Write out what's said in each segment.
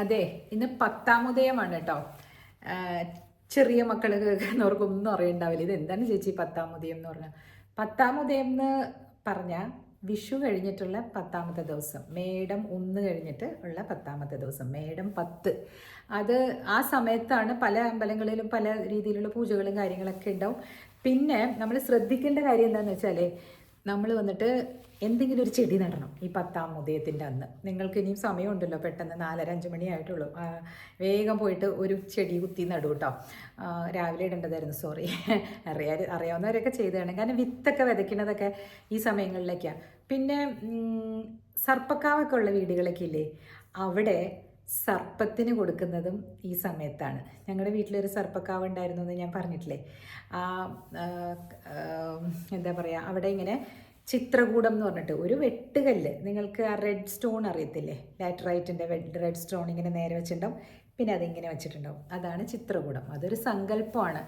അതെ ഇന്ന് പത്താമുദയമാണ് കേട്ടോ ചെറിയ മക്കൾ കേൾക്കുന്നവർക്കൊന്നും അറിയണ്ടാവില്ല. ഇത് എന്താണ് ചേച്ചി പത്താമുദയം എന്ന് പറഞ്ഞാൽ പത്താമുദയം എന്ന് പറഞ്ഞാൽ വിഷു കഴിഞ്ഞിട്ടുള്ള പത്താമത്തെ ദിവസം മേടം ഒന്ന് കഴിഞ്ഞിട്ട് ഉള്ള പത്താമത്തെ ദിവസം മേടം പത്ത്. അത് ആ സമയത്താണ് പല അമ്പലങ്ങളിലും പല രീതിയിലുള്ള പൂജകളും കാര്യങ്ങളൊക്കെ ഉണ്ടാവും. പിന്നെ നമ്മൾ ശ്രദ്ധിക്കേണ്ട കാര്യം എന്താണെന്ന് വെച്ചാൽ നമ്മൾ വന്നിട്ട് എന്തെങ്കിലും ഒരു ചെടി നടണം. ഈ പത്താം ഉദയത്തിന്റെ അന്ന്. നിങ്ങൾക്ക് ഇനിയും സമയമുണ്ടല്ലോ പെട്ടെന്ന് നാലര അഞ്ച് മണിയായിട്ടുള്ളൂ വേഗം പോയിട്ട് ഒരു ചെടി കുത്തി നടു കേട്ടോ രാവിലെ ഇടേണ്ടതായിരുന്നു സോറി അറിയാ അറിയാവുന്നവരൊക്കെ ചെയ്തതാണ്. കാരണം വിത്തൊക്കെ വിതയ്ക്കുന്നതൊക്കെ ഈ സമയങ്ങളിലേക്കാണ് പിന്നെ സർപ്പക്കാവൊക്കെ ഉള്ള വീടുകളൊക്കെ ഇല്ലേ? അവിടെ സർപ്പത്തിന് കൊടുക്കുന്നതും ഈ സമയത്താണ്. ഞങ്ങളുടെ വീട്ടിലൊരു സർപ്പക്കാവ് ഉണ്ടായിരുന്നു എന്ന് ഞാൻ പറഞ്ഞിട്ടില്ലേ? ആ എന്താ പറയുക അവിടെ ഇങ്ങനെ ചിത്രകൂടം എന്ന് പറഞ്ഞിട്ട് ഒരു വെട്ടുകല്ല്. നിങ്ങൾക്ക് ആ റെഡ് സ്റ്റോൺ അറിയത്തില്ലേ? ലാറ്ററൈറ്റിന്റെ റെഡ് സ്റ്റോൺ ഇങ്ങനെ നേരെ വെച്ചിട്ടുണ്ടാവും. പിന്നെ അതിങ്ങനെ വെച്ചിട്ടുണ്ടാവും. അതാണ് ചിത്രകൂടം. അതൊരു സങ്കല്പമാണ്.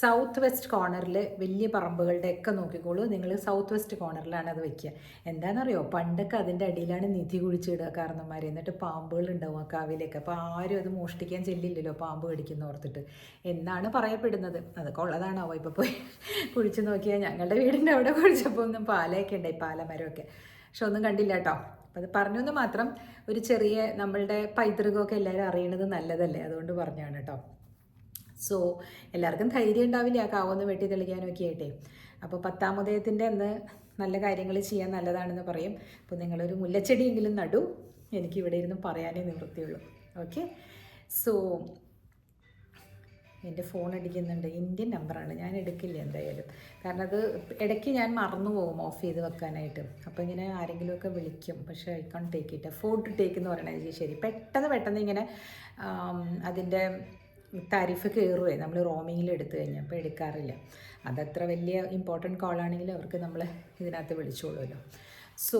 സൗത്ത് വെസ്റ്റ് കോർണറിൽ വലിയ പറമ്പുകളുടെ ഒക്കെ നോക്കിക്കോളൂ നിങ്ങൾ സൗത്ത് വെസ്റ്റ് കോർണറിലാണ് അത് വെക്കുക എന്താണെന്നറിയോ? പണ്ടൊക്കെ അതിന്റെ അടിയിലാണ് നിധി കുഴിച്ചിടുക കാരണന്മാർ എന്നിട്ട് പാമ്പുകൾ ഉണ്ടാവും ആ കാവിലേക്ക്. അപ്പോൾ ആരും അത് മോഷ്ടിക്കാൻ ചെല്ലില്ലല്ലോ പാമ്പ് കടിക്കുന്ന ഓർത്തിട്ട്. എന്നാണ് പറയപ്പെടുന്നത്. അതൊക്കെ ഉള്ളതാണാവോ? ഇപ്പോൾ പോയി കുഴിച്ച് നോക്കിയാൽ ഞങ്ങളുടെ വീടിന്റെ അവിടെ കുഴിച്ചപ്പോൾ ഒന്നും പാലയൊക്കെ ഉണ്ടായി പാലമരമൊക്കെ. പക്ഷെ ഒന്നും കണ്ടില്ല കേട്ടോ. അത് പറഞ്ഞെന്ന് മാത്രം ഒരു ചെറിയ നമ്മളുടെ പൈതൃകമൊക്കെ എല്ലാവരും അറിയണത് നല്ലതല്ലേ? അതുകൊണ്ട് പറഞ്ഞാണ് കേട്ടോ. സോ എല്ലാവർക്കും ധൈര്യം ഉണ്ടാവില്ല ആ കാവൊന്ന് വെട്ടി തെളിക്കാനൊക്കെ ആയിട്ടേ? അപ്പോൾ പത്താമുദയത്തിന്റെ അന്ന് നല്ല കാര്യങ്ങൾ ചെയ്യാൻ നല്ലതാണെന്ന് പറയും. അപ്പോൾ നിങ്ങളൊരു മുല്ലച്ചെടിയെങ്കിലും നടൂ. എനിക്ക് ഇവിടെ ഇരുന്ന് പറയാനേ നിവൃത്തിയുള്ളൂ. ഓക്കെ സോ എന്റെ ഫോൺ അടിക്കുന്നുണ്ട്. ഇന്ത്യൻ നമ്പറാണ്. ഞാൻ എടുക്കില്ല എന്തായാലും. കാരണം അത് ഇടയ്ക്ക് ഞാൻ മറന്നു പോകും ഓഫ് ചെയ്ത് വെക്കാനായിട്ട്. അപ്പോൾ ഇങ്ങനെ ആരെങ്കിലുമൊക്കെ വിളിക്കും. പക്ഷേ I can take it for to take എന്ന് പറയണത് ശരി. പെട്ടെന്ന് പെട്ടെന്ന് ഇങ്ങനെ അതിന്റെ താരിഫ് കയറുവേ. നമ്മൾ റോമിങ്ങിൽ എടുത്തു കഴിഞ്ഞാൽ അപ്പോൾ എടുക്കാറില്ല. അതത്ര വലിയ ഇമ്പോർട്ടന്റ് കോളാണെങ്കിലും അവർക്ക് നമ്മൾ ഇതിനകത്ത് വിളിച്ചോളുമല്ലോ. സോ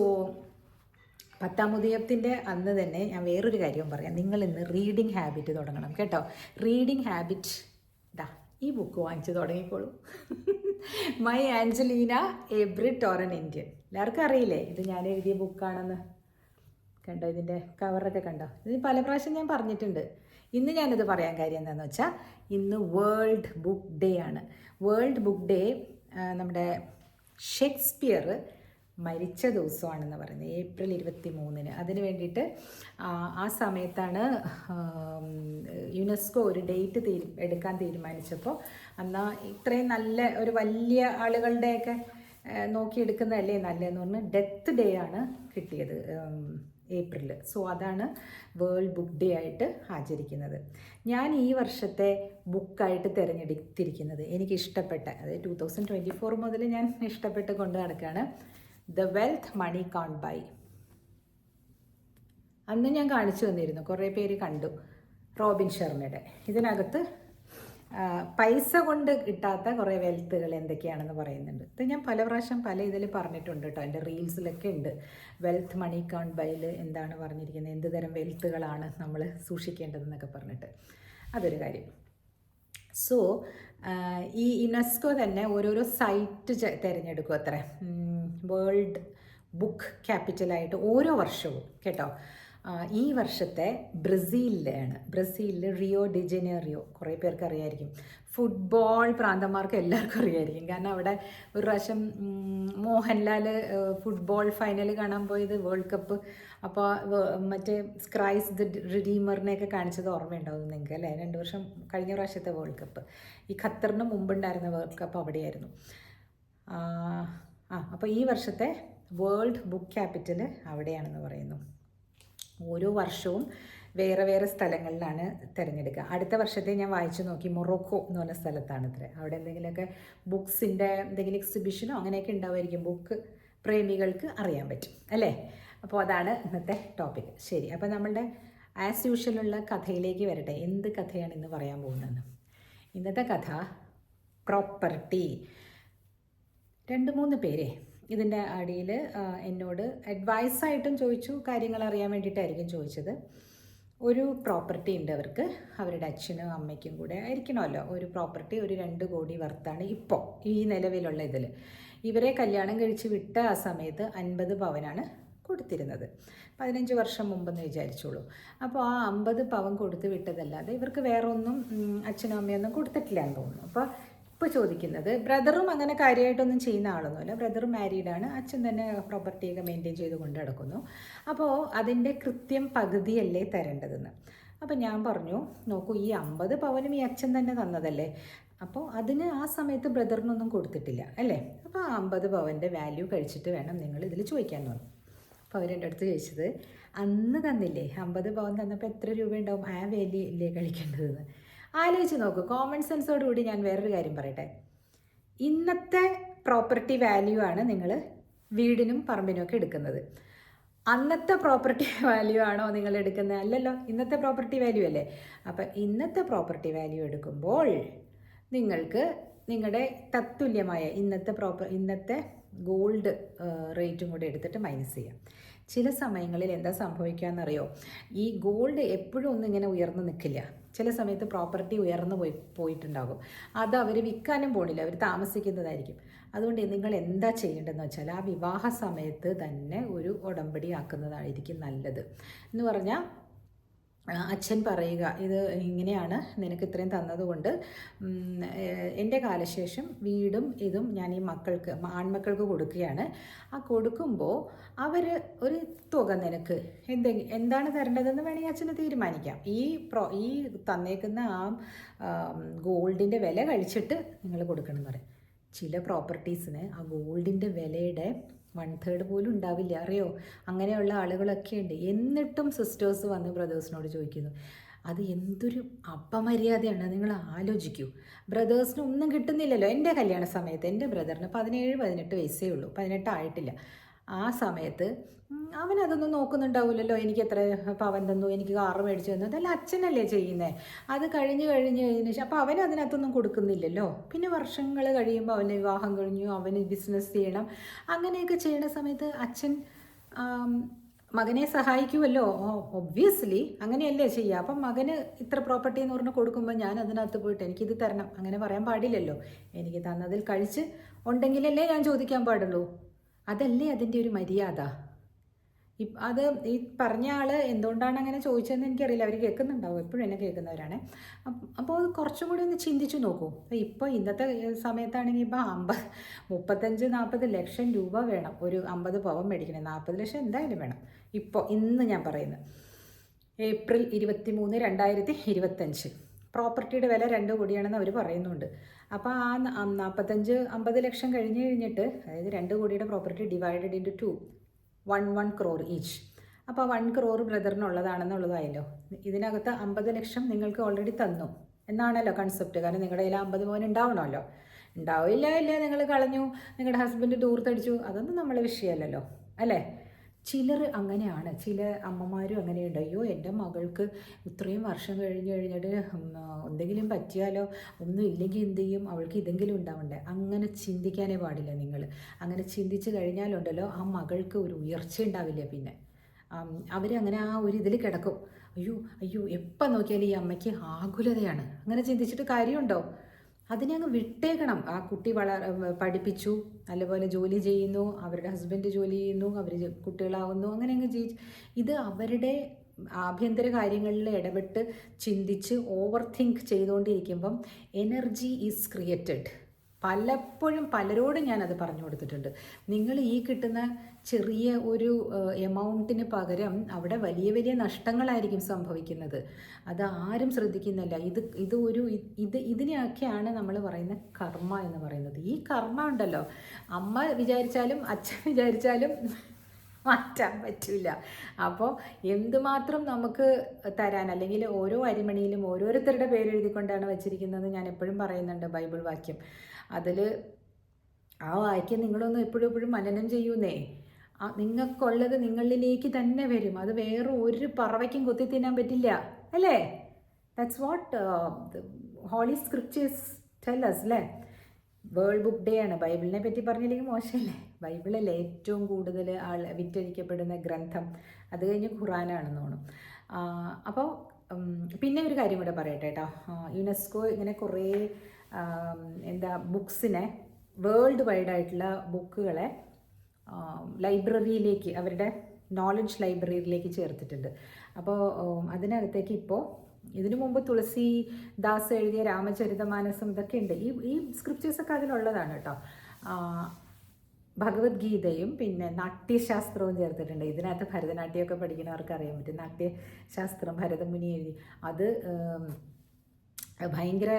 പത്താമുദയത്തിന്റെ അന്ന് തന്നെ ഞാൻ വേറൊരു കാര്യം പറയാം. നിങ്ങൾ ഇന്ന് റീഡിങ് ഹാബിറ്റ് തുടങ്ങണം കേട്ടോ. റീഡിങ് ഹാബിറ്റ് ദാ ഈ ബുക്ക് വാങ്ങിച്ച് തുടങ്ങിക്കോളൂ. മൈ ആഞ്ചലീന എബ്രി ടോറൻ ഇന്ത്യൻ എല്ലാവർക്കും അറിയില്ലേ? ഇത് ഞാൻ എഴുതിയ ബുക്കാണെന്ന് കണ്ടോ ഇതിന്റെ കവറൊക്കെ കണ്ടോ? ഇത് പല പ്രാവശ്യം ഞാൻ പറഞ്ഞിട്ടുണ്ട്. ഇന്ന് ഞാനിത് പറയാൻ കാര്യം എന്താണെന്ന് വെച്ചാൽ ഇന്ന് വേൾഡ് ബുക്ക് ഡേ ആണ്. വേൾഡ് ബുക്ക് ഡേ നമ്മുടെ ഷേക്സ്പിയർ മരിച്ച ദിവസമാണെന്ന് പറയുന്നത് ഏപ്രിൽ ഇരുപത്തി മൂന്നിന് അതിന് വേണ്ടിയിട്ട് ആ, സമയത്താണ് യുനെസ്കോ ഒരു ഡേറ്റ് തീരു എടുക്കാൻ തീരുമാനിച്ചപ്പോൾ എന്നാൽ ഇത്രയും നല്ല ഒരു വലിയ ആളുകളുടെയൊക്കെ നോക്കിയെടുക്കുന്നതല്ലേ നല്ലതെന്ന് പറഞ്ഞ് ഡെത്ത് ഡേ ആണ് കിട്ടിയത് ഏപ്രിൽ സോ അതാണ് വേൾഡ് ബുക്ക് ഡേ ആയിട്ട് ആചരിക്കുന്നത്. ഞാൻ ഈ വർഷത്തെ ബുക്കായിട്ട് തിരഞ്ഞെടുത്തിരിക്കുന്നത് എനിക്ക് ഇഷ്ടപ്പെട്ട അതായത് ടു തൗസൻഡ് ട്വന്റി ഫോർ മുതൽ ഞാൻ ഇഷ്ടപ്പെട്ട് കൊണ്ട് നടക്കുകയാണ് the wealth money can't buy. അന്ന് ഞാൻ കാണിച്ചു തന്നിരുന്നു കുറേ പേര് കണ്ടു റോബിൻ ശർമ്മയുടെ. ഇതിനകത്ത് പൈസ കൊണ്ട് കിട്ടാത്ത കുറേ വെൽത്തുകൾ എന്തൊക്കെയാണെന്ന് പറയുന്നുണ്ട്. ഇത് ഞാൻ പല പ്രാവശ്യം പല ഇതിൽ പറഞ്ഞിട്ടുണ്ട് കേട്ടോ എന്റെ റീൽസിലൊക്കെ ഉണ്ട്. വെൽത്ത് മണി കൗണ്ട് ബൈൽ എന്താണ് പറഞ്ഞിരിക്കുന്നത് എന്ത് തരം വെൽത്തുകളാണ് നമ്മൾ സൂക്ഷിക്കേണ്ടതെന്നൊക്കെ പറഞ്ഞിട്ട്. അതൊരു കാര്യം. സോ ഈ യുനെസ്കോ തന്നെ ഓരോരോ സൈറ്റ് തിരഞ്ഞെടുക്കും അത്ര. വേൾഡ് ബുക്ക് ക്യാപിറ്റലായിട്ട് ഓരോ വർഷവും കേട്ടോ. ഈ വർഷത്തെ ബ്രസീലിലാണ്. ബ്രസീലിൽ റിയോ ഡിജനേറിയോ കുറേ പേർക്ക് അറിയായിരിക്കും ഫുട്ബോൾ പ്രാന്തന്മാർക്ക് എല്ലാവർക്കും അറിയായിരിക്കും. കാരണം അവിടെ ഒരു പ്രാവശ്യം മോഹൻലാൽ ഫുട്ബോൾ ഫൈനൽ കാണാൻ പോയത് വേൾഡ് കപ്പ് അപ്പോൾ മറ്റേ സ്ക്രൈസ് ദ റിഡീമറിനെയൊക്കെ കാണിച്ചത് ഓർമ്മയുണ്ടാവും നിങ്ങൾക്ക് അല്ലേ? രണ്ട് വർഷം കഴിഞ്ഞ പ്രാവശ്യത്തെ വേൾഡ് കപ്പ് ഈ ഖത്തറിന് മുമ്പുണ്ടായിരുന്ന വേൾഡ് കപ്പ് അവിടെയായിരുന്നു. ആ, അപ്പോൾ ഈ വർഷത്തെ വേൾഡ് ബുക്ക് ക്യാപിറ്റൽ അവിടെയാണെന്ന് പറയുന്നു. ഓരോ വർഷവും വേറെ വേറെ സ്ഥലങ്ങളിലാണ് തിരഞ്ഞെടുക്കുക. അടുത്ത വർഷത്തെ ഞാൻ വായിച്ചു നോക്കി മൊറോക്കോ എന്ന് പറഞ്ഞ സ്ഥലത്താണ് ഇത്ര അവിടെ എന്തെങ്കിലുമൊക്കെ ബുക്സിന്റെ എന്തെങ്കിലും എക്സിബിഷനോ അങ്ങനെയൊക്കെ ഉണ്ടാവുമായിരിക്കും. ബുക്ക് പ്രേമികൾക്ക് അറിയാൻ പറ്റും അല്ലേ? അപ്പോൾ അതാണ് ഇന്നത്തെ ടോപ്പിക് ശരി അപ്പോൾ നമ്മളുടെ ആസ് യൂഷ്വലുള്ള കഥയിലേക്ക് വരട്ടെ. എന്ത് കഥയാണ് ഇന്ന് പറയാൻ പോകുന്നത്? ഇന്നത്തെ കഥ പ്രോപ്പർട്ടി രണ്ട് മൂന്ന് പേരെ ഇതിന്റെ അടിയിൽ എന്നോട് അഡ്വൈസായിട്ടും ചോദിച്ചു കാര്യങ്ങൾ അറിയാൻ വേണ്ടിയിട്ടായിരിക്കും ചോദിച്ചത്. ഒരു പ്രോപ്പർട്ടി ഉണ്ട് അവർക്ക്. അവരുടെ അച്ഛനും അമ്മയ്ക്കും കൂടെ ആയിരിക്കണമല്ലോ. ഒരു പ്രോപ്പർട്ടി ഒരു രണ്ട് കോടി വർത്താണ് ഇപ്പോൾ ഈ നിലവിലുള്ള ഇതിൽ ഇവരെ കല്യാണം കഴിച്ച് വിട്ട ആ സമയത്ത് അൻപത് പവനാണ് കൊടുത്തിരുന്നത്. പതിനഞ്ച് വർഷം മുമ്പെന്ന് വിചാരിച്ചോളൂ. അപ്പോൾ ആ അമ്പത് പവൻ കൊടുത്ത് വിട്ടതല്ലാതെ ഇവർക്ക് വേറൊന്നും അച്ഛനും അമ്മയൊന്നും കൊടുത്തിട്ടില്ല എന്ന് തോന്നുന്നു. അപ്പോൾ ഇപ്പോൾ ചോദിക്കുന്നത് ബ്രദറും അങ്ങനെ കാര്യമായിട്ടൊന്നും ചെയ്യുന്ന ആളൊന്നുമില്ല. ബ്രദർ മാരീഡാണ്. അച്ഛൻ തന്നെ പ്രോപ്പർട്ടിയൊക്കെ മെയിന്റെയിൻ ചെയ്ത് കൊണ്ട് നടക്കുന്നു. അപ്പോൾ അതിന്റെ കൃത്യം പകുതിയല്ലേ തരേണ്ടതെന്ന്. അപ്പോൾ ഞാൻ പറഞ്ഞു നോക്കൂ ഈ അമ്പത് പവനും ഈ അച്ഛൻ തന്നെ തന്നതല്ലേ? അപ്പോൾ അതിന് ആ സമയത്ത് ബ്രദറിനൊന്നും കൊടുത്തിട്ടില്ല അല്ലേ? അപ്പോൾ ആ അമ്പത് പവന്റെ വാല്യൂ കഴിച്ചിട്ട് വേണം നിങ്ങൾ ഇതിൽ ചോദിക്കാൻ തോന്നും അപ്പോൾ അവരെന്റെ അടുത്ത് ചോദിച്ചത് അന്ന് തന്നില്ലേ? അമ്പത് പവൻ തന്നപ്പോൾ എത്ര രൂപ ഉണ്ടാവും ആ വാല്യൂ ഇല്ലേ കഴിക്കേണ്ടതെന്ന്? ആലോചിച്ച് നോക്കൂ. കോമൺ സെൻസോട് കൂടി ഞാൻ വേറൊരു കാര്യം പറയട്ടെ. ഇന്നത്തെ പ്രോപ്പർട്ടി വാല്യൂ ആണ് നിങ്ങൾ വീടിനും പറമ്പിനും ഒക്കെ എടുക്കുന്നത്. അന്നത്തെ പ്രോപ്പർട്ടി വാല്യൂ ആണോ നിങ്ങൾ എടുക്കുന്നത്? അല്ലല്ലോ ഇന്നത്തെ പ്രോപ്പർട്ടി വാല്യൂ അല്ലേ? അപ്പം ഇന്നത്തെ പ്രോപ്പർട്ടി വാല്യൂ എടുക്കുമ്പോൾ നിങ്ങൾക്ക് നിങ്ങളുടെ തത്തുല്യമായ ഇന്നത്തെ പ്രോപ്പർ ഇന്നത്തെ ഗോൾഡ് റേറ്റും കൂടെ എടുത്തിട്ട് മൈനസ് ചെയ്യാം. ചില സമയങ്ങളിൽ എന്താ സംഭവിക്കുക എന്നറിയോ ഈ ഗോൾഡ് എപ്പോഴും ഒന്നും ഇങ്ങനെ ഉയർന്നു നിൽക്കില്ല ചില സമയത്ത് പ്രോപ്പർട്ടി ഉയർന്നു പോയി പോയിട്ടുണ്ടാകും. അത് അവർ വിൽക്കാനും പോണില്ല. അവർ താമസിക്കുന്നതായിരിക്കും. അതുകൊണ്ട് നിങ്ങൾ എന്താ ചെയ്യേണ്ടതെന്ന് വെച്ചാൽ ആ വിവാഹ സമയത്ത് തന്നെ ഒരു ഉടമ്പടി ആക്കുന്നതായിരിക്കും നല്ലത്. എന്ന് പറഞ്ഞാൽ അച്ഛൻ പറയുക ഇത് ഇങ്ങനെയാണ് നിനക്ക് ഇത്രയും തന്നതുകൊണ്ട് എന്റെ കാലശേഷം വീടും ഇതും ഞാൻ ഈ മക്കൾക്ക് ആൺമക്കൾക്ക് കൊടുക്കുകയാണ്. ആ കൊടുക്കുമ്പോൾ അവർ ഒരു തുക നിനക്ക്. എന്തെങ്കിലും എന്താണ് തരേണ്ടതെന്ന് വേണമെങ്കിൽ അച്ഛന് തീരുമാനിക്കാം. ഈ പ്രോ ഈ തന്നേക്കുന്ന ആ ഗോൾഡിന്റെ വില കഴിച്ചിട്ട് നിങ്ങൾ കൊടുക്കണം എന്ന് പറയും. ചില പ്രോപ്പർട്ടീസിന് ആ ഗോൾഡിന്റെ വിലയുടെ വൺ തേർഡ് പോലും ഉണ്ടാവില്ല. അറിയോ? അങ്ങനെയുള്ള ആളുകളൊക്കെ ഉണ്ട്. എന്നിട്ടും സിസ്റ്റേഴ്സ് വന്ന് ബ്രദേഴ്സിനോട് ചോദിക്കുന്നു. അത് എന്തൊരു അപമര്യാദയാണ്. നിങ്ങൾ ആലോചിക്കൂ. ബ്രദേഴ്സിന് ഒന്നും കിട്ടുന്നില്ലല്ലോ. എന്റെ കല്യാണ സമയത്ത് എന്റെ ബ്രദറിന് പതിനേഴ് പതിനെട്ട് വയസ്സേ ഉള്ളൂ. പതിനെട്ടായിട്ടില്ല ആ സമയത്ത് അവൻ അതൊന്നും നോക്കുന്നുണ്ടാവില്ലല്ലോ എനിക്ക് എത്ര പവൻ തന്നു എനിക്ക് കാറ് മേടിച്ചു തന്നു അതല്ല അച്ഛനല്ലേ ചെയ്യുന്നത് അത് കഴിഞ്ഞ് കഴിഞ്ഞ് കഴിഞ്ഞ ശേഷം അപ്പോൾ അവൻ അതിനകത്തൊന്നും കൊടുക്കുന്നില്ലല്ലോ. പിന്നെ വർഷങ്ങൾ കഴിയുമ്പോൾ അവന് വിവാഹം കഴിഞ്ഞു അവന് ബിസിനസ് ചെയ്യണം. അങ്ങനെയൊക്കെ ചെയ്യുന്ന സമയത്ത് അച്ഛൻ മകനെ സഹായിക്കുമല്ലോ. ഒബ്വിയസ്ലി അങ്ങനെയല്ലേ ചെയ്യുക. അപ്പം മകന് ഇത്ര പ്രോപ്പർട്ടി എന്ന് പറഞ്ഞ് കൊടുക്കുമ്പോൾ ഞാൻ അതിനകത്ത് പോയിട്ട് എനിക്കിത് തരണം. അങ്ങനെ പറയാൻ പാടില്ലല്ലോ. എനിക്ക് തന്നതിൽ കഴിച്ച് ഉണ്ടെങ്കിലല്ലേ ഞാൻ ചോദിക്കാൻ പാടുള്ളൂ. അതല്ലേ അതിന്റെ ഒരു മര്യാദ? അത് ഈ പറഞ്ഞ ആൾ എന്തുകൊണ്ടാണ് അങ്ങനെ ചോദിച്ചതെന്ന് എനിക്കറിയില്ല. അവർ കേൾക്കുന്നുണ്ടാവും. എപ്പോഴും എന്നെ കേൾക്കുന്നവരാണ്. അപ്പ് അപ്പോൾ അത് കുറച്ചും കൂടി ഒന്ന് ചിന്തിച്ചു നോക്കൂ. ഇപ്പോൾ ഇന്നത്തെ സമയത്താണെങ്കിൽ ഇപ്പോൾ അമ്പത് മുപ്പത്തഞ്ച് നാൽപ്പത് ലക്ഷം രൂപ വേണം. ഒരു അമ്പത് പവൻ മേടിക്കണം. നാൽപ്പത് ലക്ഷം എന്തായാലും വേണം. ഇപ്പോൾ ഇന്ന് ഞാൻ പറയുന്നത്. ഏപ്രിൽ ഇരുപത്തി മൂന്ന് രണ്ടായിരത്തി ഇരുപത്തഞ്ച്. പ്രോപ്പർട്ടിയുടെ വില രണ്ട് കോടിയാണെന്ന് അവർ പറയുന്നുണ്ട്. അപ്പോൾ ആ നാൽപ്പത്തഞ്ച് അമ്പത് ലക്ഷം കഴിഞ്ഞ് കഴിഞ്ഞിട്ട് അതായത് രണ്ട് കോടിയുടെ property divided into two one one crore each. അപ്പോൾ വൺ ക്രോർ ബ്രദറിനുള്ളതാണെന്നുള്ളതായല്ലോ ഇതിനകത്ത് അമ്പത് ലക്ഷം നിങ്ങൾക്ക് ഓൾറെഡി തന്നു എന്നാണല്ലോ കൺസെപ്റ്റ്. കാരണം നിങ്ങളുടെ കയ്യിൽ അമ്പത് മോൻ ഉണ്ടാവണമല്ലോ. ഉണ്ടാവില്ല ഇല്ലേ നിങ്ങൾ കളഞ്ഞു നിങ്ങളുടെ ഹസ്ബൻഡ് ദൂർത്തടിച്ചു അതൊന്നും നമ്മളെ വിഷയമല്ലല്ലോ. അല്ലേ? ചിലർ അങ്ങനെയാണ്. ചില അമ്മമാരും അങ്ങനെയുണ്ട്. അയ്യോ എന്റെ മകൾക്ക് ഇത്രയും വർഷം കഴിഞ്ഞ് കഴിഞ്ഞിട്ട് എന്തെങ്കിലും പറ്റിയാലോ? ഒന്നും ഇല്ലെങ്കിൽ എന്ത് ചെയ്യും? അവൾക്ക് ഇതെങ്കിലും ഉണ്ടാവണ്ടേ? അങ്ങനെ ചിന്തിക്കാനേ പാടില്ല നിങ്ങൾ. അങ്ങനെ ചിന്തിച്ച് കഴിഞ്ഞാലുണ്ടല്ലോ ആ മകൾക്ക് ഒരു ഉയർച്ച ഉണ്ടാവില്ല പിന്നെ? അവരങ്ങനെ ആ ഒരു ഇതിൽ കിടക്കും. അയ്യോ അയ്യോ എപ്പം നോക്കിയാലും ഈ അമ്മയ്ക്ക് ആകുലതയാണ്. അങ്ങനെ ചിന്തിച്ചിട്ട് കാര്യമുണ്ടോ? അതിനെ അങ്ങ് വിട്ടേക്കണം. ആ കുട്ടി വള പഠിപ്പിച്ചു. നല്ലപോലെ ജോലി ചെയ്യുന്നു. അവരുടെ ഹസ്ബൻഡ് ജോലി ചെയ്യുന്നു. അവർ കുട്ടികളാവുന്നു. അങ്ങനെ അങ്ങ് ജീവിച്ചു. ഇത് അവരുടെ ആഭ്യന്തര കാര്യങ്ങളിൽ ഇടപെട്ട് ചിന്തിച്ച് ഓവർ തിങ്ക് ചെയ്തുകൊണ്ടിരിക്കുമ്പം എനർജി ഈസ് ക്രിയേറ്റഡ് പലപ്പോഴും പലരോടും ഞാനത് പറഞ്ഞു കൊടുത്തിട്ടുണ്ട്. നിങ്ങൾ ഈ കിട്ടുന്ന ചെറിയ ഒരു എമൗണ്ടിന് പകരം അവിടെ വലിയ വലിയ നഷ്ടങ്ങളായിരിക്കും സംഭവിക്കുന്നത്. അത് ആരും ശ്രദ്ധിക്കുന്നില്ല. ഇത് ഇത് ഒരു ഇത് ഇതിനെയൊക്കെയാണ് നമ്മൾ പറയുന്ന കർമ്മ എന്ന് പറയുന്നത്. ഈ കർമ്മ ഉണ്ടല്ലോ. അമ്മ വിചാരിച്ചാലും അച്ഛൻ വിചാരിച്ചാലും മാറ്റാൻ പറ്റില്ല അപ്പോൾ എന്തുമാത്രം നമുക്ക് തരാൻ അല്ലെങ്കിൽ ഓരോ അരിമണിയിലും ഓരോരുത്തരുടെ പേരെഴുതിക്കൊണ്ടാണ് വച്ചിരിക്കുന്നത് ഞാൻ എപ്പോഴും പറയുന്നുണ്ട് ബൈബിൾ വാക്യം. അതിൽ ആ വാക്യം നിങ്ങളൊന്ന് എപ്പോഴും എപ്പോഴും മനനം ചെയ്യൂന്നേ. നിങ്ങൾക്കുള്ളത് നിങ്ങളിലേക്ക് തന്നെ വരും. അത് വേറെ ഒരു പറവയ്ക്കും കൊത്തി തിന്നാൻ പറ്റില്ല. അല്ലേ? That's what holy scriptures tells അല്ലേ വേൾഡ് ബുക്ക് ഡേ ആണ്. ബൈബിളിനെ പറ്റി പറഞ്ഞില്ലെങ്കിൽ മോശമല്ലേ? ബൈബിളല്ലേ ഏറ്റവും കൂടുതൽ ആൾ വിറ്റഴിക്കപ്പെടുന്ന ഗ്രന്ഥം അത് കഴിഞ്ഞ് ഖുറാനാണെന്ന് തോന്നും അപ്പോൾ പിന്നെ ഒരു കാര്യം കൂടെ പറയട്ടെ കേട്ടോ. യുനെസ്കോ ഇങ്ങനെ കുറേ എന്താ ബുക്സിനെ വേൾഡ് വൈഡ് ആയിട്ടുള്ള ബുക്കുകളെ ലൈബ്രറിയിലേക്ക് അവരുടെ നോളജ് ലൈബ്രറിയിലേക്ക് ചേർത്തിട്ടുണ്ട്. അപ്പോൾ അതിനകത്തേക്ക് ഇപ്പോൾ ഇതിനു മുമ്പ് തുളസി ദാസ് എഴുതിയ രാമചരിതമാനസം ഇതൊക്കെ ഉണ്ട്. ഈ ഈ സ്ക്രിപ്റ്റേഴ്സൊക്കെ അതിലുള്ളതാണ് കേട്ടോ. ഭഗവത്ഗീതയും പിന്നെ നാട്യശാസ്ത്രവും ചേർത്തിട്ടുണ്ട്. ഇതിനകത്ത് ഭരതനാട്യമൊക്കെ പഠിക്കുന്നവർക്ക് അറിയാൻ പറ്റും. നാട്യശാസ്ത്രം ഭരതമുനി എഴുതി. അത് ഭയങ്കര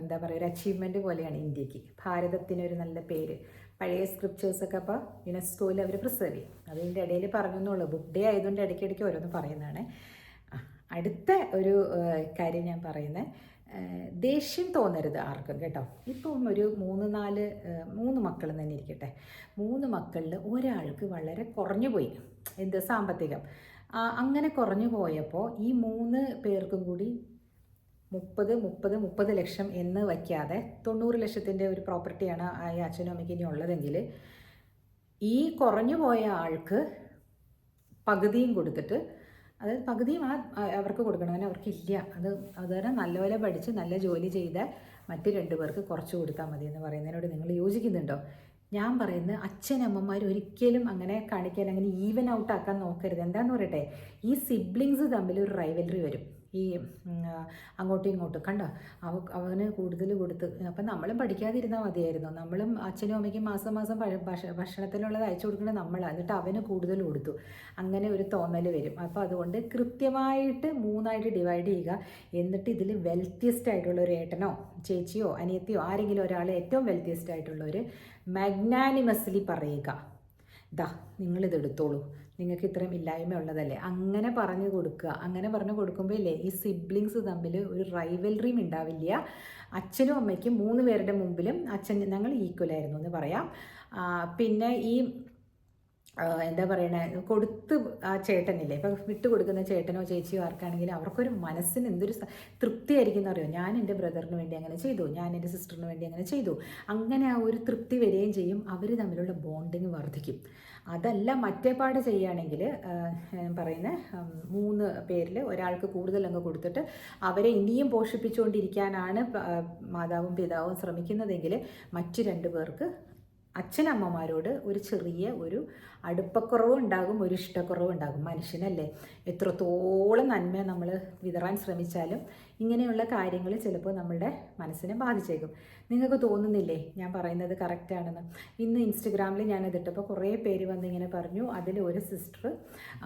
എന്താ പറയുക ഒരു അച്ചീവ്മെന്റ് പോലെയാണ് ഇന്ത്യയ്ക്ക്. ഭാരതത്തിനൊരു നല്ല പേര്. പഴയ സ്ക്രിപ്റ്റേഴ്സൊക്കെ അപ്പോൾ യുനെസ്കോയിൽ അവർ പ്രിസർവ് ചെയ്യും. അതിന്റെ ഇടയിൽ പറഞ്ഞു എന്നുള്ളൂ ബുക്ക് ഡേ ആയതുകൊണ്ട് ഇടയ്ക്കിടയ്ക്ക് ഓരോന്ന് പറയുന്നതാണ്. അടുത്ത ഒരു കാര്യം ഞാൻ പറയുന്നത് ദേഷ്യം തോന്നരുത് ആർക്കും കേട്ടോ. ഇപ്പം ഒരു മൂന്ന് നാല് മൂന്ന് മക്കൾ തന്നെ ഇരിക്കട്ടെ. മൂന്ന് മക്കളിൽ ഒരാൾക്ക് വളരെ കുറഞ്ഞു പോയി. എന്ത്? സാമ്പത്തികം. അങ്ങനെ കുറഞ്ഞു പോയപ്പോൾ ഈ മൂന്ന് പേർക്കും കൂടി മുപ്പത് മുപ്പത് മുപ്പത് ലക്ഷം എന്ന് വയ്ക്കാതെ തൊണ്ണൂറ് ലക്ഷത്തിന്റെ ഒരു പ്രോപ്പർട്ടിയാണ് ഈ അച്ഛനും അമ്മയ്ക്ക് ഇനി ഉള്ളതെങ്കിൽ ഈ കുറഞ്ഞു പോയ ആൾക്ക് പകുതിയും കൊടുത്തിട്ട് അതായത് പകുതിയും ആ അവർക്ക് കൊടുക്കണം. അങ്ങനെ അവർക്കില്ല. അത് അതുപോലെ നല്ലപോലെ പഠിച്ച് നല്ല ജോലി ചെയ്ത മറ്റ് രണ്ടു പേർക്ക് കുറച്ച് കൊടുത്താൽ മതി എന്ന് പറയുന്നതിനോട് നിങ്ങൾ യോജിക്കുന്നുണ്ടോ? ഞാൻ പറയുന്നത് അച്ഛനമ്മമാർ ഒരിക്കലും അങ്ങനെ കാണിക്കാൻ അങ്ങനെ ഈവൻ ഔട്ട് ആക്കാൻ നോക്കരുത്. എന്താണെന്ന് പറയട്ടെ? ഈ സിബ്ലിങ്സ് തമ്മിൽ ഒരു റൈവലറി വരും. ഈ അങ്ങോട്ടും ഇങ്ങോട്ടും. കണ്ടോ? അവ അവന് കൂടുതൽ കൊടുത്ത്. അപ്പം നമ്മളും പഠിക്കാതിരുന്നാൽ മതിയായിരുന്നു. നമ്മളും അച്ഛനും അമ്മയ്ക്കും മാസം മാസം ഭക്ഷണത്തിനുള്ളത് അയച്ചു കൊടുക്കുന്നത് നമ്മളാണ് എന്നിട്ട് അവന് കൂടുതൽ കൊടുത്തു. അങ്ങനെ ഒരു തോന്നൽ വരും. അപ്പോൾ അതുകൊണ്ട് കൃത്യമായിട്ട് മൂന്നായിട്ട് ഡിവൈഡ് ചെയ്യുക. എന്നിട്ട് ഇതിൽ വെൽത്തിയസ്റ്റ് ആയിട്ടുള്ള ഒരു ഏട്ടനോ ചേച്ചിയോ അനിയത്തിയോ ആരെങ്കിലും ഒരാൾ ഏറ്റവും വെൽത്തിയസ്റ്റ് ആയിട്ടുള്ളവർ മാഗ്നാനിമസ്ലി പറയുക. ദാ നിങ്ങളിത് എടുത്തോളൂ. നിങ്ങൾക്ക് ഇത്രയും ഇല്ലായ്മ ഉള്ളതല്ലേ? അങ്ങനെ പറഞ്ഞു കൊടുക്കുക. അങ്ങനെ പറഞ്ഞു കൊടുക്കുമ്പോൾ ഇല്ലേ ഈ സിബ്ലിങ്സ് തമ്മിൽ ഒരു റൈവൽറിയും ഉണ്ടാവില്ല. അച്ഛനും അമ്മയ്ക്കും മൂന്ന് പേരുടെ മുമ്പിലും അച്ഛൻ ഞങ്ങൾ ഈക്വലായിരുന്നു എന്ന് പറയാം. പിന്നെ ഈ എന്താ പറയണേ? കൊടുത്ത് ആ ചേട്ടനില്ലേ? ഇപ്പം വിട്ടു കൊടുക്കുന്ന ചേട്ടനോ ചേച്ചിയോ ആർക്കാണെങ്കിലും അവർക്കൊരു മനസ്സിന് എന്തൊരു സ- തൃപ്തിയായിരിക്കും എന്നറിയോ? ഞാൻ എന്റെ ബ്രദറിന് വേണ്ടി അങ്ങനെ ചെയ്തു. ഞാൻ എന്റെ സിസ്റ്ററിന് വേണ്ടി അങ്ങനെ ചെയ്തു. അങ്ങനെ ആ ഒരു തൃപ്തി വരികയും ചെയ്യും. അവർ തമ്മിലുള്ള ബോണ്ടിങ് വർദ്ധിക്കും. അതല്ല മറ്റേ പാട് ചെയ്യുകയാണെങ്കിൽ പറയുന്ന മൂന്ന് പേരിൽ ഒരാൾക്ക് കൂടുതൽ അങ്ങ് കൊടുത്തിട്ട് അവരെ ഇനിയും പോഷിപ്പിച്ചുകൊണ്ടിരിക്കാനാണ് മാതാവും പിതാവും ശ്രമിക്കുന്നതെങ്കിൽ മറ്റു രണ്ട് പേർക്ക് അച്ഛനമ്മമാരോട് ഒരു ചെറിയ ഒരു അടുപ്പക്കുറവ് ഉണ്ടാകും ഒരു ഇഷ്ടക്കുറവ് ഉണ്ടാകും മനുഷ്യനല്ലേ? എത്രത്തോളം നന്മ നമ്മൾ വിതറാൻ ശ്രമിച്ചാലും ഇങ്ങനെയുള്ള കാര്യങ്ങൾ ചിലപ്പോൾ നമ്മളുടെ മനസ്സിനെ ബാധിച്ചേക്കും. നിങ്ങൾക്ക് തോന്നുന്നില്ലേ? ഞാൻ പറയുന്നത് കറക്റ്റാണെന്ന് ഇന്ന് ഇൻസ്റ്റഗ്രാമിൽ ഞാനത് ഇട്ടപ്പോൾ കുറേ പേര് വന്ന് ഇങ്ങനെ പറഞ്ഞു അതിൽ ഒരു സിസ്റ്റർ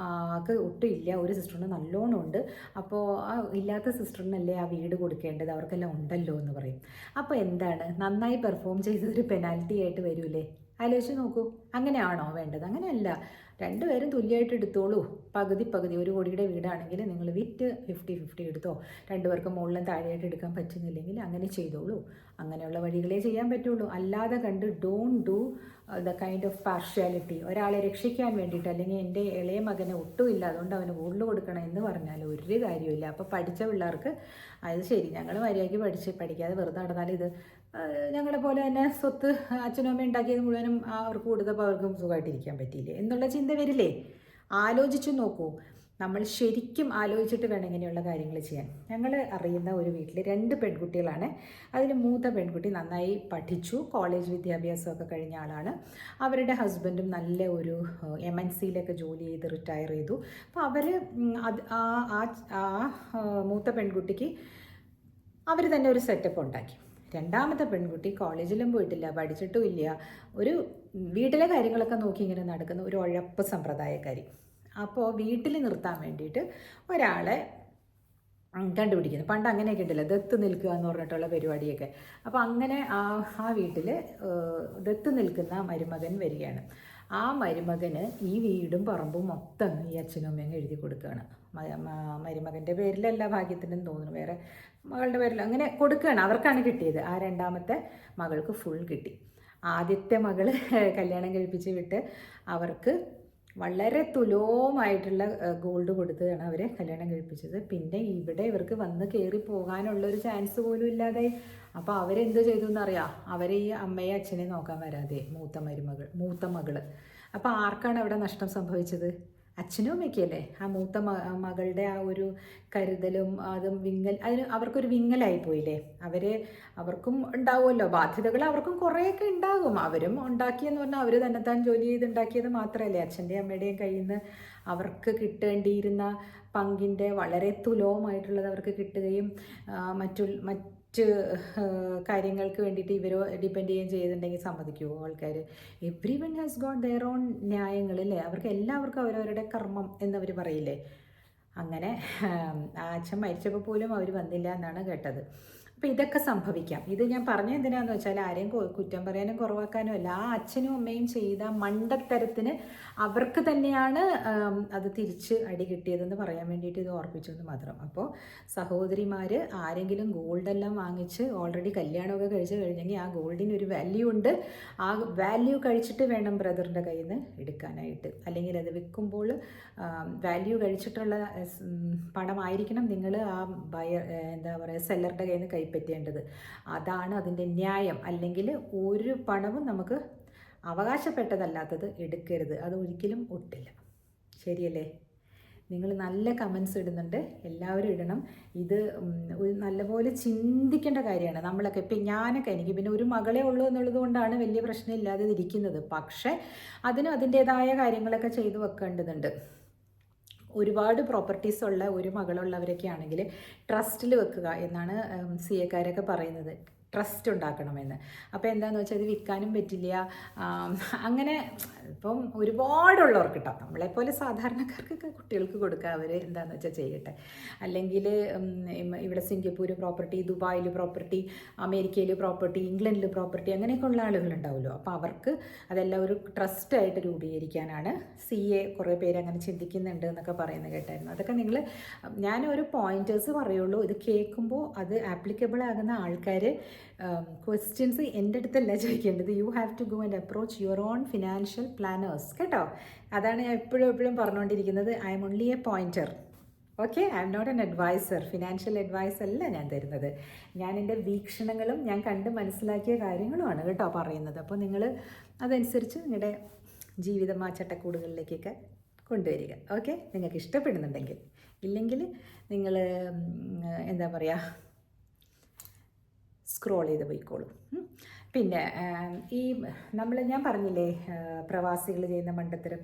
ആക്ക് ഒട്ടും ഇല്ല. ഒരു സിസ്റ്ററിന് നല്ലോണം ഉണ്ട്. അപ്പോൾ ആ ഇല്ലാത്ത സിസ്റ്ററിനല്ലേ ആ വീട് കൊടുക്കേണ്ടത്? അവർക്കെല്ലാം ഉണ്ടല്ലോ എന്ന് പറയും. അപ്പോൾ എന്താണ്? നന്നായി പെർഫോം ചെയ്തൊരു പെനാൽറ്റി ആയിട്ട് വരൂലേ? ആലോചിച്ച് നോക്കൂ. അങ്ങനെയാണോ വേണ്ടത്? അങ്ങനെയല്ല. രണ്ടുപേരും തുല്യമായിട്ട് എടുത്തോളൂ. പകുതി പകുതി. ഒരു കോടിയുടെ വീടാണെങ്കിൽ നിങ്ങൾ വിറ്റ് ഫിഫ്റ്റി ഫിഫ്റ്റി എടുത്തോ. രണ്ടുപേർക്കും മുകളിലും താഴെയായിട്ട് എടുക്കാൻ പറ്റുന്നില്ലെങ്കിൽ അങ്ങനെ ചെയ്തോളൂ. അങ്ങനെയുള്ള വഴികളേ ചെയ്യാൻ പറ്റുള്ളൂ. അല്ലാതെ കണ്ട് don't do the kind of partiality ഒരാളെ രക്ഷിക്കാൻ വേണ്ടിയിട്ട് അല്ലെങ്കിൽ എന്റെ ഇളയ മകനെ ഒട്ടുമില്ല അതുകൊണ്ട് അവന് കൂടുതൽ കൊടുക്കണം എന്ന് പറഞ്ഞാൽ ഒരു കാര്യമില്ല അപ്പോൾ പഠിച്ച പിള്ളേർക്ക് അത് ശരി. ഞങ്ങൾ മര്യാദയ്ക്ക് പഠിച്ച് പഠിക്കാതെ വെറുതെ നടന്നാൽ ഇത് ഞങ്ങളെ പോലെ തന്നെ സ്വത്ത് അച്ഛനും അമ്മയും ഉണ്ടാക്കിയത് മുഴുവനും അവർക്ക് കൊടുത്തപ്പോൾ അവർക്കും സുഖമായിട്ടിരിക്കാൻ പറ്റിയില്ലേ? എന്നുള്ള ചിന്ത വരില്ലേ? ആലോചിച്ചു നോക്കൂ. നമ്മൾ ശരിക്കും ആലോചിച്ചിട്ട് വേണം ഇങ്ങനെയുള്ള കാര്യങ്ങൾ ചെയ്യാൻ. ഞങ്ങൾ അറിയുന്ന ഒരു വീട്ടിൽ രണ്ട് പെൺകുട്ടികളാണ്. അതിൽ മൂത്ത പെൺകുട്ടി നന്നായി പഠിച്ചു കോളേജ് വിദ്യാഭ്യാസമൊക്കെ കഴിഞ്ഞ ആളാണ്. അവരുടെ ഹസ്ബൻഡും നല്ല ഒരു എം എൻ സിയിലൊക്കെ ജോലി ചെയ്ത് റിട്ടയർ ചെയ്തു. അപ്പോൾ അവർ ആ, മൂത്ത പെൺകുട്ടിക്ക് അവർ തന്നെ ഒരു സെറ്റപ്പ് ഉണ്ടാക്കി. രണ്ടാമത്തെ പെൺകുട്ടി കോളേജിലും പോയിട്ടില്ല പഠിച്ചിട്ടും ഇല്ല. ഒരു വീട്ടിലെ കാര്യങ്ങളൊക്കെ നോക്കി ഇങ്ങനെ നടക്കുന്ന ഒരു ഉഴപ്പ് സമ്പ്രദായക്കാരി. അപ്പോൾ വീട്ടിൽ നിർത്താൻ വേണ്ടിയിട്ട് ഒരാളെ കണ്ടുപിടിക്കുന്നു. പണ്ട് അങ്ങനെയൊക്കെ ഉണ്ടല്ലോ ദത്ത് നിൽക്കുക എന്ന് പറഞ്ഞിട്ടുള്ള പരിപാടിയൊക്കെ. അപ്പോൾ അങ്ങനെ ആ ആ വീട്ടിൽ ദത്ത് നിൽക്കുന്ന മരുമകൻ വരികയാണ്. ആ മരുമകന് ഈ വീടും പറമ്പും മൊത്തം ഈ അച്ഛനും അമ്മയും എഴുതി കൊടുക്കുകയാണ്. മരുമകന്റെ പേരിലല്ല ഭാഗ്യത്തിനും തോന്നുന്നു. വേറെ മകളുടെ പേരിൽ അങ്ങനെ കൊടുക്കുകയാണ്. അവർക്കാണ് കിട്ടിയത്. ആ രണ്ടാമത്തെ മകൾക്ക് ഫുൾ കിട്ടി. ആദ്യത്തെ മകൾ കല്യാണം കഴിപ്പിച്ച് വിട്ട് അവർക്ക് വളരെ തുലോമായിട്ടുള്ള ഗോൾഡ് കൊടുത്തതാണ് അവരെ കല്യാണം കഴിപ്പിച്ചത്. പിന്നെ ഇവിടെ ഇവർക്ക് വന്ന് കയറി പോകാനുള്ള ഒരു ചാൻസ് പോലും ഇല്ലാതെ. അപ്പോൾ അവരെന്ത് ചെയ്തു എന്നറിയാം? അവരെ ഈ അമ്മയെ അച്ഛനെ നോക്കാൻ വരാതെ മൂത്ത മരുമകൾ മൂത്ത മകൾ. അപ്പോൾ ആർക്കാണ് അവിടെ നഷ്ടം സംഭവിച്ചത്? അച്ഛനും അമ്മയ്ക്കല്ലേ ആ മൂത്ത മകളുടെ ആ ഒരു കരുതലും അതും വിങ്ങൽ അതിന് അവർക്കൊരു വിങ്ങലായി പോയില്ലേ? അവർ അവർക്കും ഉണ്ടാവുമല്ലോ. ബാധ്യതകൾ അവർക്കും കുറേയൊക്കെ ഉണ്ടാകും. അവരും ഉണ്ടാക്കിയെന്ന് പറഞ്ഞാൽ അവർ തന്നെത്താൻ ജോലി ചെയ്ത് ഉണ്ടാക്കിയത് മാത്രമല്ലേ? അച്ഛന്റെയും അമ്മയുടെയും കയ്യിൽ നിന്ന് അവർക്ക് കിട്ടേണ്ടിയിരുന്ന പങ്കിന്റെ വളരെ തുലവുമായിട്ടുള്ളത് അവർക്ക് കിട്ടുകയും മറ്റു മറ്റ് കാര്യങ്ങൾക്ക് വേണ്ടിയിട്ട് ഇവരോ ഡിപ്പെൻഡ് ചെയ്യുകയും ചെയ്തിട്ടുണ്ടെങ്കിൽ സമ്മതിക്കുമോ ആൾക്കാർ everyone has got their own ന്യായങ്ങൾ അല്ലേ? അവർക്ക് എല്ലാവർക്കും അവരവരുടെ കർമ്മം എന്നവർ പറയില്ലേ? അങ്ങനെ ആം, അച്ഛൻ മരിച്ചപ്പോൾ പോലും അവർ വന്നില്ല എന്നാണ് കേട്ടത്. അപ്പോൾ ഇതൊക്കെ സംഭവിക്കാം. ഇത് ഞാൻ പറഞ്ഞ എന്തിനാന്ന് വെച്ചാൽ ആരെയും കു- കുറ്റം പറയാനും കുറവാക്കാനും അല്ല. ആ അച്ഛനും അമ്മയും ചെയ്ത മണ്ടത്തരത്തിന് അവർക്ക് തന്നെയാണ് അത് തിരിച്ച് അടി കിട്ടിയതെന്ന് പറയാൻ വേണ്ടിയിട്ട് ഇത് ഓർപ്പിച്ചു എന്ന് മാത്രം. അപ്പോൾ സഹോദരിമാർ ആരെങ്കിലും ഗോൾഡെല്ലാം വാങ്ങിച്ച് ഓൾറെഡി കല്യാണമൊക്കെ കഴിച്ച് കഴിഞ്ഞെങ്കിൽ ആ ഗോൾഡിന് ഒരു വാല്യൂ ഉണ്ട്. ആ വാല്യൂ കഴിച്ചിട്ട് വേണം ബ്രദറിന്റെ കയ്യിൽ നിന്ന് എടുക്കാനായിട്ട്. അല്ലെങ്കിൽ അത് വിൽക്കുമ്പോൾ വാല്യൂ കഴിച്ചിട്ടുള്ള പണമായിരിക്കണം നിങ്ങൾ ആ ബയർ എന്താ പറയുക സെല്ലറുടെ കയ്യിൽ നിന്ന് കൈപ്പറ്റേണ്ടത്. അതാണ് അതിന്റെ ന്യായം. അല്ലെങ്കിൽ ഒരു പണവും നമുക്ക് അവകാശപ്പെട്ടതല്ലാത്തത് എടുക്കരുത്. അത് ഒരിക്കലും ഒട്ടില്ല. ശരിയല്ലേ? നിങ്ങൾ നല്ല കമൻസ് ഇടുന്നുണ്ട്. എല്ലാവരും ഇടണം. ഇത് ഒരു നല്ലപോലെ ചിന്തിക്കേണ്ട കാര്യമാണ്. നമ്മളൊക്കെ ഇപ്പം ഞാനൊക്കെ എനിക്ക് പിന്നെ ഒരു മകളെ ഉള്ളൂ എന്നുള്ളത് കൊണ്ടാണ് വലിയ പ്രശ്നമില്ലാതെ ഇരിക്കുന്നത്. പക്ഷേ അതിനും അതിന്റേതായ കാര്യങ്ങളൊക്കെ ചെയ്തു വെക്കേണ്ടതുണ്ട്. ഒരുപാട് പ്രോപ്പർട്ടീസ് ഉള്ള ഒരു മകളുള്ളവരൊക്കെ ആണെങ്കിൽ ട്രസ്റ്റിൽ വെക്കുക എന്നാണ് സി എക്കാരൊക്കെ പറയുന്നത്. ട്രസ്റ്റ് ഉണ്ടാക്കണമെന്ന്. അപ്പോൾ എന്താണെന്ന് വെച്ചാൽ ഇത് വിൽക്കാനും പറ്റില്ല. അങ്ങനെ ഇപ്പം ഒരുപാടുള്ളവർക്ക് കേട്ടോ നമ്മളെപ്പോലെ സാധാരണക്കാർക്കൊക്കെ കുട്ടികൾക്ക് കൊടുക്കുക അവർ എന്താണെന്ന് വെച്ചാൽ ചെയ്യട്ടെ. അല്ലെങ്കിൽ ഇവിടെ സിംഗപ്പൂർ പ്രോപ്പർട്ടി ദുബായിൽ പ്രോപ്പർട്ടി അമേരിക്കയിൽ പ്രോപ്പർട്ടി ഇംഗ്ലണ്ടിൽ പ്രോപ്പർട്ടി അങ്ങനെയൊക്കെ ഉള്ള ആളുകളുണ്ടാവുമല്ലോ അപ്പോൾ അവർക്ക് അതെല്ലാം ഒരു ട്രസ്റ്റായിട്ട് രൂപീകരിക്കാനാണ് സി എ കുറേ പേര് അങ്ങനെ ചിന്തിക്കുന്നുണ്ട് എന്നൊക്കെ പറയുന്നത് കേട്ടായിരുന്നു. അതൊക്കെ നിങ്ങൾ ഞാൻ ഒരു പോയിന്റേഴ്സ് പറയുള്ളൂ. ഇത് കേൾക്കുമ്പോൾ അത് ആപ്ലിക്കബിൾ ആകുന്ന ആൾക്കാർ ക്വസ്റ്റ്യൻസ് എന്റെ അടുത്തല്ല ചോദിക്കേണ്ടത്. You have to go and approach your own financial planners കേട്ടോ? അതാണ് ഞാൻ എപ്പോഴും എപ്പോഴും പറഞ്ഞുകൊണ്ടിരിക്കുന്നത്. I'm only a pointer okay I'm not an adviser financial advice അല്ല ഞാൻ തരുന്നത്. ഞാൻ എന്റെ വീക്ഷണങ്ങളും ഞാൻ കണ്ട് മനസ്സിലാക്കിയ കാര്യങ്ങളുമാണ് കേട്ടോ പറയുന്നത്. അപ്പോൾ നിങ്ങൾ അതനുസരിച്ച് നിങ്ങളുടെ ജീവിതം ആ ചട്ടക്കൂടുകളിലേക്കൊക്കെ കൊണ്ടുവരിക. ഓക്കെ നിങ്ങൾക്ക് ഇഷ്ടപ്പെടുന്നുണ്ടെങ്കിൽ. ഇല്ലെങ്കിൽ നിങ്ങൾ എന്താ പറയുക സ്ക്രോൾ ചെയ്ത് പോയിക്കോളും. പിന്നെ ഈ നമ്മൾ ഞാൻ പറഞ്ഞില്ലേ പ്രവാസികൾ ചെയ്യുന്ന മണ്ടത്തരം.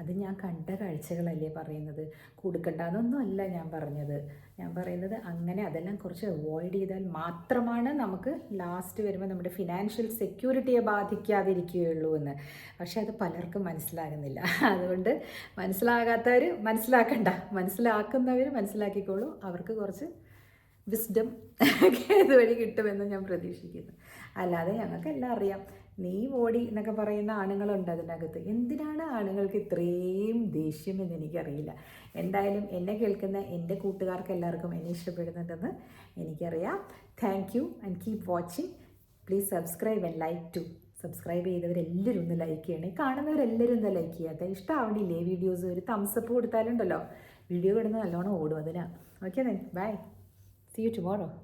അത് ഞാൻ കണ്ട കാഴ്ചകളല്ലേ പറയുന്നത്? കൊടുക്കണ്ടെന്നൊന്നും അല്ല ഞാൻ പറഞ്ഞത്. ഞാൻ പറയുന്നത് അങ്ങനെ അതെല്ലാം കുറച്ച് അവോയ്ഡ് ചെയ്താൽ മാത്രമാണ് നമുക്ക് ലാസ്റ്റ് വരുമ്പോൾ നമ്മുടെ ഫിനാൻഷ്യൽ സെക്യൂരിറ്റിയെ ബാധിക്കാതിരിക്കുകയുള്ളൂ എന്ന്. പക്ഷെ അത് പലർക്കും മനസ്സിലാകുന്നില്ല. അതുകൊണ്ട് മനസ്സിലാകാത്തവർ മനസ്സിലാക്കണ്ട. മനസ്സിലാക്കുന്നവർ മനസ്സിലാക്കിക്കോളൂ. അവർക്ക് കുറച്ച് വിസ്ഡം ഒക്കെ ഇതുവഴി കിട്ടുമെന്ന് ഞാൻ പ്രതീക്ഷിക്കുന്നു. അല്ലാതെ ഞങ്ങൾക്കെല്ലാം അറിയാം. നീ ഓടി എന്നൊക്കെ പറയുന്ന ആണുങ്ങളുണ്ട് അതിനകത്ത്. എന്തിനാണ് ആണുങ്ങൾക്ക് ഇത്രയും ദേഷ്യം എന്ന് എനിക്കറിയില്ല. എന്തായാലും എന്നെ കേൾക്കുന്ന എന്റെ കൂട്ടുകാർക്ക് എല്ലാവർക്കും എന്നെ ഇഷ്ടപ്പെടുന്നുണ്ടെന്ന് എനിക്കറിയാം. Thank you and keep watching please subscribe and like to subscribe ചെയ്തവരെല്ലാവരും ഒന്ന് ലൈക്ക് ചെയ്യണേ. കാണുന്നവരെല്ലാവരും ഒന്ന് ലൈക്ക് ചെയ്യാത്ത ഇഷ്ടമാവണില്ലേ വീഡിയോസ് ഒരു തംസപ്പ് കൊടുത്താലുണ്ടല്ലോ. വീഡിയോ കിടന്ന് നല്ലോണം ഓടും അതിനാ. Okay bye See you tomorrow.